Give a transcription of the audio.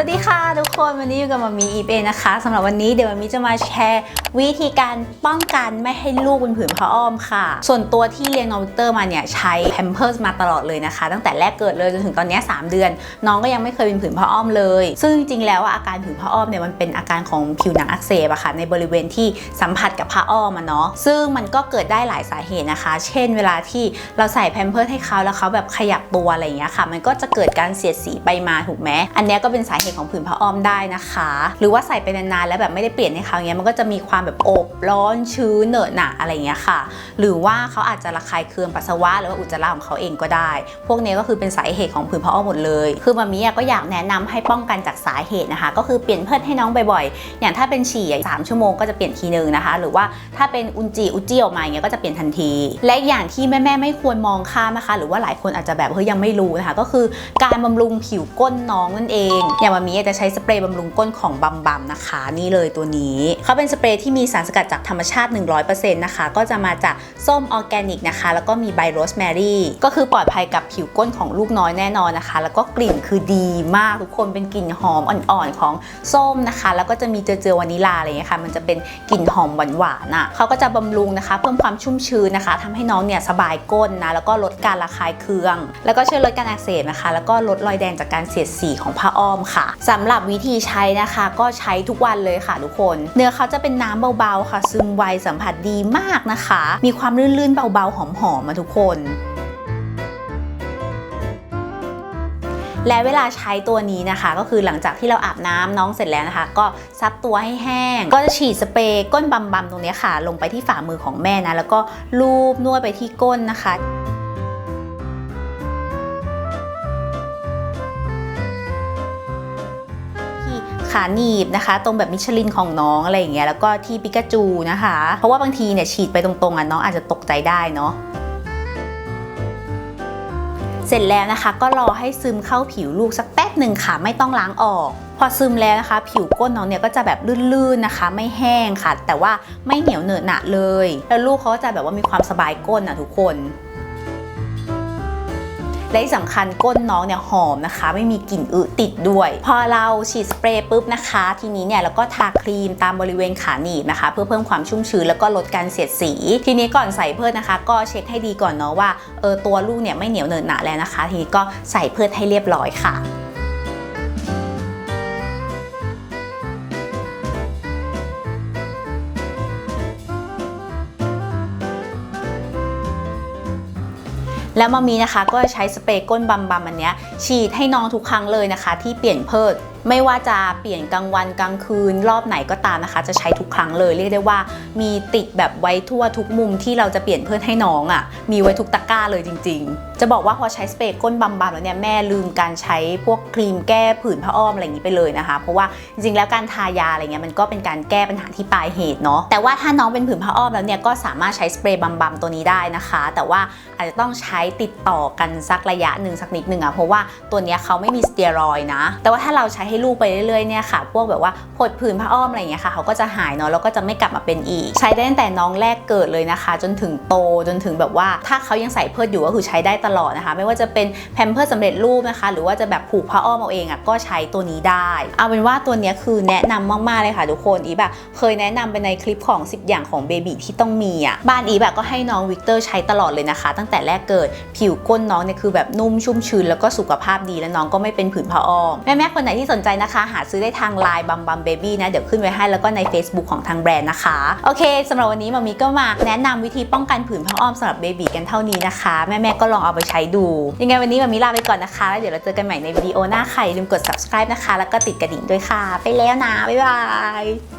สวัสดีค่ะทุก คนวันนี้อยู่กับมามีอีเอนะคะสำหรับวันนี้เดี๋ยวมามีจะมาแชร์วิธีการป้องกันไม่ให้ลูกเป็นผื่นผ้าอ้อมค่ะ ส่วนตัวที่เลี้ยงน้องวิกเตอร์มาเนี่ยใช้แพมเพิร์สมาตลอดเลยนะคะ ตั้งแต่แรกเกิดเลยจนถึงตอนนี้3เดือน น้องก็ยังไม่เคยเป็นผื่นผ้าอ้อมเลย ซึ่งจริงๆแล้วอาการผื่นผ้าอ้อมเนี่ยมันเป็นอาการของผิวหนังอักเสบอะค่ะในบริเวณที่สัมผัสกับผ้าอ้อมอะเนาะซึ่งมันก็เกิดได้หลายสาเหตุนะคะ เช่น เวลาที่เราใส่แพมเพิร์สให้เขาแล้วเขาแบบขยับตัวอะไรอย่างเงี้ยค่ะ มันก็จะเกิดการเสียดสีไปมาถูกไหมอันนี้ก็เป็นสาเหตุของผื่นผ้าอ้อมได้นะคะ หรือว่าใส่ไปนานๆแล้วแบบไม่ได้เปลี่ยนให้เขาเงี้ยมันก็จะมีความแบบอบร้อนชื้นเหนอะหนะอะไรเงี้ยค่ะ หรือว่าเขาอาจจะระคายเคืองปัสสาวะหรือว่าอุจจาระของเขาเองก็ได้ พวกนี้ก็คือเป็นสาเหตุของผื่นผ้าอ้อมหมดเลย คือมามีก็อยากแนะนำให้ป้องกันจากสาเหตุนะคะ ก็คือเปลี่ยนเพิดให้น้องบ่อยๆ อย่างถ้าเป็นฉี่อะสามชั่วโมงก็จะเปลี่ยนทีนึงนะคะ หรือว่าถ้าเป็นอุจจีอุจจีออกมาเงี้ยก็จะเปลี่ยนทันที และอย่างที่แม่ๆไม่ควรมองข้ามนะคะ หรือว่าหลายคนอาจจะแบบเฮ้ยยังไม่รู้นะคะ ก็คือการบำรุงผิวก้นน้องนั่นเอง อย่างมามีจะใช้สเปรยบำรุงก้นของบัมบัมนะคะ นี่เลยตัวนี้เขาเป็นสเปรย์ที่มีสารสกัดจากธรรมชาติ 100%นะคะ ก็จะมาจากส้มออร์แกนิกนะคะ แล้วก็มีใบโรสแมรี่ก็คือปลอดภัยกับผิวก้นของลูกน้อยแน่นอนนะคะ แล้วก็กลิ่นคือดีมากทุกคนเป็นกลิ่นหอมอ่อนๆของส้มนะคะ แล้วก็จะมีเจอเจอวานิลาอะไรเงี้ยค่ะมันจะเป็นกลิ่นหอมหวานๆอะเขาก็จะบำรุงนะคะ เพิ่มความชุ่มชื้นนะคะทำให้น้องเนี่ยสบายก้นนะแล้วก็ลดการระคายเคือง แล้วก็ช่วยลดการอักเสบนะคะ แล้วก็ลดรอยแดงจากการเสียดสีของผ้าอ้อมค่ะสำหรับวิธีใช้นะคะ ก็ใช้ทุกวันเลยค่ะทุกคน เนื้อเขาจะเป็นน้ำเบาๆค่ะ ซึมไวสัมผัสดีมากนะคะ มีความลื่นๆเบาๆหอมๆมาทุกคนและเวลาใช้ตัวนี้นะคะ ก็คือหลังจากที่เราอาบน้ำน้องเสร็จแล้วนะคะ ก็ซับตัวให้แห้ง ก็จะฉีดสเปรย์ก้นบำๆตรงนี้ค่ะ ลงไปที่ฝ่ามือของแม่นะ แล้วก็ลูบนวดไปที่ก้นนะคะ ขาหนีบนะคะ ตรงแบบมิชลินของน้องอะไรอย่างเงี้ยแล้วก็ที่ปิกาจูนะคะ เพราะว่าบางทีเนี่ยฉีดไปตรงๆอะน้องอาจจะตกใจได้เนาะเสร็จแล้วนะคะก็รอให้ซึมเข้าผิวลูกสักแป๊บหนึ่งค่ะไม่ต้องล้างออก พอซึมแล้วนะคะ ผิวก้นน้องเนี่ยก็จะแบบลื่นๆนะคะ ไม่แห้งค่ะ แต่ว่าไม่เหนียวเหนอะหนะเลย แล้วลูกเขาก็จะแบบว่ามีความสบายก้นนะทุกคน และที่สำคัญก้นน้องเนี่ยหอมนะคะ ไม่มีกลิ่นอึติดด้วย พอเราฉีดสเปรย์ปุ๊บนะคะ ทีนี้เนี่ยเราก็ทาครีมตามบริเวณขาหนีบนะคะ เพื่อเพิ่มความชุ่มชื้นแล้วก็ลดการเสียดสี ทีนี้ก่อนใส่เพิดนะคะ ก็เช็คให้ดีก่อนเนาะว่าเออตัวลูกเนี่ยไม่เหนียวเหนอะหนะแล้วนะคะ ทีนี้ก็ใส่เพิดให้เรียบร้อยค่ะ แล้วมามีนะคะก็จะใช้สเปรย์ก้นบำบำอันเนี้ยฉีดให้น้องทุกครั้งเลยนะคะ ที่เปลี่ยนเพิดไม่ว่าจะเปลี่ยนกลางวันกลางคืนรอบไหนก็ตามนะคะ จะใช้ทุกครั้งเลยเรียกได้ว่า มีติดแบบไว้ทั่วทุกมุมที่เราจะเปลี่ยนเพิดให้น้องอะ่ะ มีไว้ทุกตะกร้าเลยจริง ๆ จะบอกว่าพอใช้สเปรย์ก้นบำบำแล้วเนี่ยแม่ลืมการใช้พวกครีมแก้ผื่นผ้าอ้อมอะไรอย่างนี้ไปเลยนะคะ เพราะว่าจริงๆแล้วการทายาอะไรเงี้ยมันก็เป็นการแก้ปัญหาที่ปลายเหตุเนาะแต่ว่าถ้าน้องเป็นผื่นผ้าอ้อมแล้วเนี่ยก็สามารถใช้สเปรย์บำบำตัวนี้ได้นะคะ แต่ว่าอาจจะต้องใช้ติดต่อกันสักระยะหนึ่งสักนิดหนึ่งอะเพราะว่าตัวเนี้ยเขาไม่มีสเตียรอยนะ แต่ว่าถ้าเราใช้ให้ลูกไปเรื่อยๆเนี่ยค่ะ พวกแบบว่าผดผื่นผ้าอ้อมอะไรอย่างเงี้ยค่ะเขาก็จะหายเนาะแล้วก็จะไม่กลับมาเป็นอีก ใช้ได้ตั้งแต่น้องแรกเกิดเลยนะคะ จนถึงโตจนถึงแบบว่าถ้าเขายังใส่เพิดอยู่ก็คือใช้ได้ตลอดนะคะ ไม่ว่าจะเป็นแพมเพิร์สสำเร็จรูปนะคะ หรือว่าจะแบบผูกผ้าอ้อมเอาเองอะก็ใช้ตัวนี้ได้ เอาเป็นว่าตัวนี้คือแนะนำมากๆเลยค่ะทุกคนอีแบบเคยแนะนำไปในคลิปของ 10 อย่างของเบบีที่ต้องมีอะบ้านอีแบบก็ให้น้องวิกเตอร์ใช้ตลอดเลยนะคะ ตั้งแต่แรกเกิดผิวก้นน้องเนี่ยคือแบบนุ่มชุ่มชื้นแล้วก็สุขภาพดีและน้องก็ไม่เป็นผื่นผ้าอ้อมแม่ๆคนไหนที่สนใจนะคะ หาซื้อได้ทางไลน์บัมบัมเบบี้นะเดี๋ยวขึ้นไว้ให้แล้วก็ใน Facebook ของทางแบรนด์นะคะ โอเคสำหรับวันนี้มามีก็มาแนะนำวิธีป้องกันผื่นผ้าอ้อมสำหรับเบบีกันเท่านี้นะคะ แม่ๆก็ลองเอาไปใช้ดู ยังไงวันนี้มามีลาไปก่อนนะคะแล้วเดี๋ยวเราเจอกันใหม่ในวิดีโอหน้าค่ะอย่าลืมกด subscribe นะคะ แล้วก็ติดกระดิ่งด้วยค่ะ ไปแล้วนะบ๊ายบาย